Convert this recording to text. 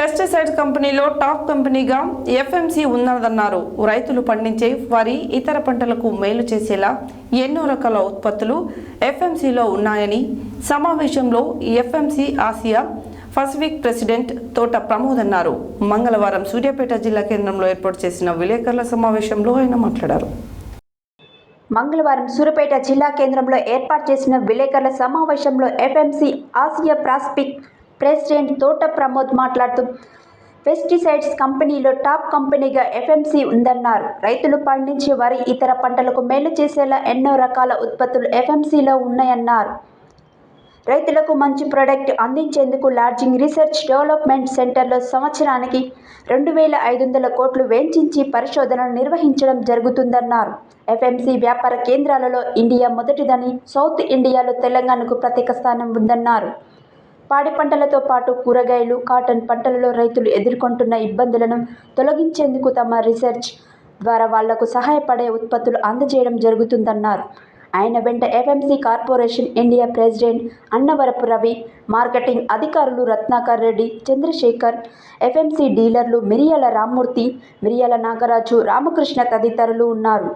Pesticide కంపెనీలో top కంపెనీగా FMC ఉన్నదన్నారు. రైతులు పండించే వారి ఇతర పంటలకు మేలు చేసేలా ఎన్నో రకాల ఉత్పత్తులు ఎఫ్ఎంసీలో ఉన్నాయని సమావేశంలో ఎఫ్ఎంసీ ఆసియా పసిఫిక్ ప్రెసిడెంట్ తోట ప్రమోద్ అన్నారు. మంగళవారం సూర్యాపేట జిల్లా కేంద్రంలో ఏర్పాటు చేసిన విలేకరుల సమావేశంలో ఆయన మాట్లాడారు. మంగళవారం సూర్యాపేట జిల్లా కేంద్రంలో ఏర్పాటు చేసిన విలేకరుల సమావేశంలో ఎఫ్ఎంసి ఆసియా ప్రాస్పిక్ ప్రెసిడెంట్ తోట ప్రమోద్ మాట్లాడుతూ పెస్టిసైడ్స్ కంపెనీలో టాప్ కంపెనీగా ఎఫ్ఎంసీ ఉందన్నారు. రైతులు పండించే వరి ఇతర పంటలకు మేలు చేసేలా ఎన్నో రకాల ఉత్పత్తులు ఎఫ్ఎంసీలో ఉన్నాయన్నారు. రైతులకు మంచి ప్రొడక్ట్ అందించేందుకు లాడ్జింగ్ రీసెర్చ్ డెవలప్మెంట్ సెంటర్లో సంవత్సరానికి రెండు వేల ఐదు వందల కోట్లు వెచ్చించి పరిశోధనలు నిర్వహించడం జరుగుతుందన్నారు. ఎఫ్ఎంసీ వ్యాపార కేంద్రాలలో ఇండియా మొదటిదని సౌత్ ఇండియాలో తెలంగాణకు ప్రత్యేక స్థానం ఉందన్నారు. పాడి పంటలతో పాటు కూరగాయలు కాటన్ పంటలలో రైతులు ఎదుర్కొంటున్న ఇబ్బందులను తొలగించేందుకు తమ రీసెర్చ్ ద్వారా వాళ్ళకు సహాయపడే ఉత్పత్తులు అందజేయడం జరుగుతుందన్నారు. ఆయన వెంట FMC corporation India president Annavarapu Ravi marketing అధికారులు రత్నాకర్ రెడ్డి చంద్రశేఖర్ ఎఫ్ఎంసీ డీలర్లు మిరియాల రామ్మూర్తి మిరియాల నాగరాజు రామకృష్ణ తదితరులు ఉన్నారు.